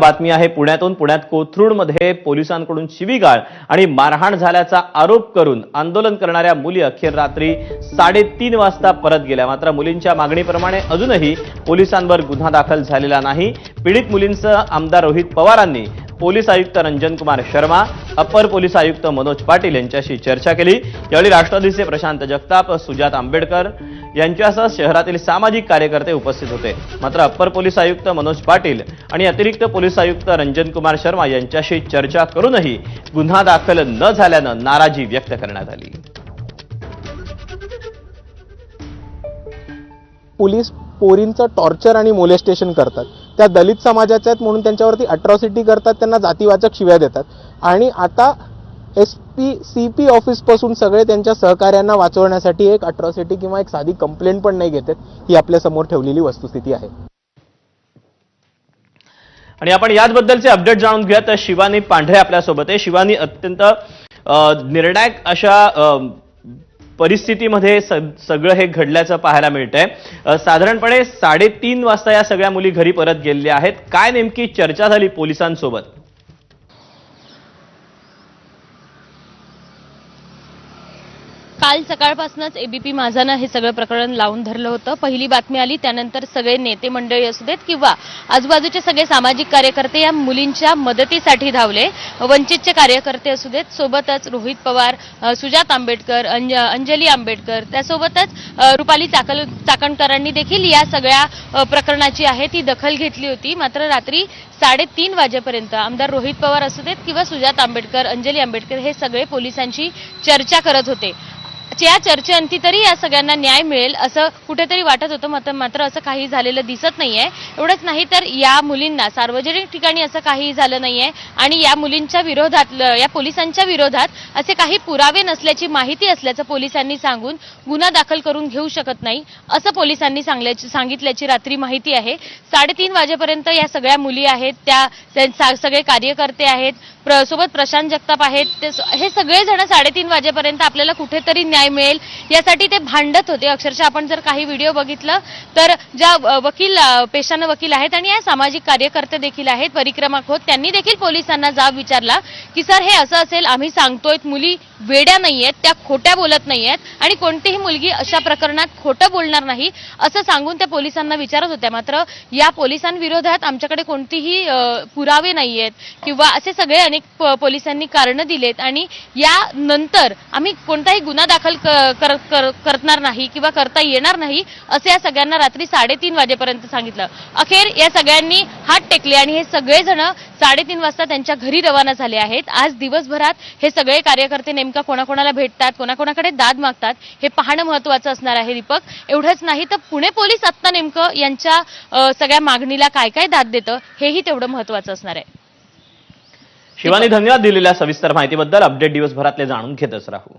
बातमी आहे पुण्यातून. पुण्यात कोथरूडमध्ये पोलिसांकडून शिवीगाळ आणि मारहाण झाल्याचा आरोप करून आंदोलन करणाऱ्या मुली अखेर रात्री साडेतीन वाजता परत गेल्या. मात्र मुलींच्या मागणीप्रमाणे अजूनही पोलिसांवर गुन्हा दाखल झालेला नाही. पीडित मुलींसह आमदार रोहित पवारांनी पोलीस आयुक्त रंजन कुमार शर्मा अपर पोलीस आयुक्त मनोज पाटील यांच्याशी चर्चा केली. यावेळी राष्ट्रवादीचे प्रशांत जगताप सुजात आंबेडकर यांच्यासह शहरातील सामाजिक कार्यकर्ते उपस्थित होते. मात्र अप्पर पोलीस आयुक्त मनोज पाटील आणि अतिरिक्त पोलीस आयुक्त रंजन कुमार शर्मा यांच्याशी चर्चा करूनही गुन्हा दाखल न झाल्यानं नाराजी व्यक्त करण्यात आली. पोलीस पोरींचं टॉर्चर आणि मोलेस्टेशन करतात. त्या दलित समाजाच्या आहेत म्हणून त्यांच्यावरती अट्रॉसिटी करतात त्यांना जातीवाचक शिव्या देतात. आणि आता एस पी सी पी ऑफिसपासून सगळे त्यांच्या सहकार्यांना वाचवण्यासाठी एक अट्रॉसिटी किंवा एक साधी कंप्लेंट पण नाही घेतात ही आपल्यासमोर ठेवलेली वस्तुस्थिती आहे. आणि आपण याचबद्दलचे अपडेट जाणून घेऊया. तर शिवानी पांढरे आपल्यासोबत आहे. शिवानी अत्यंत निर्णायक अशा परिस्थितीमध्ये स- सगळं हे घडल्याचं पाहायला मिळतंय. साधारणपणे साडेतीन वाजता या सगळ्या मुली घरी परत गेलेल्या आहेत. काय नेमकी चर्चा झाली पोलिसांसोबत? काल सकाळपासूनच एबीपी माझानं हे सगळं प्रकरण लावून धरलं होतं. पहिली बातमी आली त्यानंतर सगळे नेते मंडळी असू देत किंवा आजूबाजूचे सगळे सामाजिक कार्यकर्ते या मुलींच्या मदतीसाठी धावले. वंचितचे कार्यकर्ते असू देत सोबतच रोहित पवार सुजात आंबेडकर अंज अंजली आंबेडकर त्यासोबतच रुपाली चाकल चाकणकरांनी देखील या सगळ्या प्रकरणाची आहे ती दखल घेतली होती. मात्र रात्री साडेतीन वाजेपर्यंत आमदार रोहित पवार असू देत किंवा सुजात आंबेडकर अंजली आंबेडकर हे सगळे पोलिसांशी चर्चा करत होते. या चर्चेअंती तरी या सगळ्यांना न्याय मिळेल असं कुठेतरी वाटत होतं मात्र मात्र असं काही झालेलं दिसत नाहीये. एवढंच नाही तर या मुलींना सार्वजनिक ठिकाणी असं काही झालं नाहीये आणि या मुलींच्या विरोधात या पोलिसांच्या विरोधात असे काही पुरावे नसल्याची माहिती असल्याचं पोलिसांनी सांगून गुन्हा दाखल करून घेऊ शकत नाही असं पोलिसांनी सांगितल्याची रात्री माहिती आहे. साडेतीन वाजेपर्यंत या सगळ्या मुली आहेत त्या सा- सगळे कार्यकर्ते आहेत प्र- सोबत प्रशांत जगताप आहेत ते हे सगळेजण साडेतीन वाजेपर्यंत आपल्याला कुठेतरी न्याय मिळेल यासाठी ते भांडत होते. अक्षरशः आपण जर काही व्हिडिओ बघितलं तर ज्या वकील पेशानं वकील आहेत आणि या सामाजिक कार्यकर्ते देखील आहेत परिक्रमा खोत त्यांनी देखील पोलिसांना जाब विचारला की सर हे असं असेल आम्ही सांगतोय मुली वेड्या नाहीयेत त्या खोट्या बोलत नाहीयेत आणि कोणतीही मुलगी अशा प्रकरणात खोटं बोलणार नाही असं सांगून त्या पोलिसांना विचारत होत्या. मात्र या पोलिसांविरोधात आमच्याकडे कोणतीही पुरावे पुरावे आहेत किंवा असे सगळे अनेक प- पोलिसांनी कारणं दिलेत आणि यानंतर आम्ही कोणताही गुन्हा दाखल क- कर- कर- करणार नाही किंवा करता येणार नाही असं या सगळ्यांना रात्री साडेतीन वाजेपर्यंत सांगितलं. अखेर या सगळ्यांनी हात टेकले आणि हे सगळेजण साडेतीन वाजता त्यांच्या घरी रवाना झाले आहेत. आज दिवसभरात हे सगळे कार्यकर्ते नेमका कोणाकोणाला भेटतात कोणाकोणाकडे दाद मागतात हे पाहणं महत्वाचं असणार आहे दीपक. एवढंच नाही तर पुणे पोलीस आत्ता नेमकं यांच्या सगळ्या मागणीला काय काय दाद देतं हेही तेवढं महत्वाचं असणार आहे. शिवानी धन्यवाद दिलेल्या सविस्तर माहितीबद्दल. अपडेट दिवसभरातले जाणून घेतच राहू.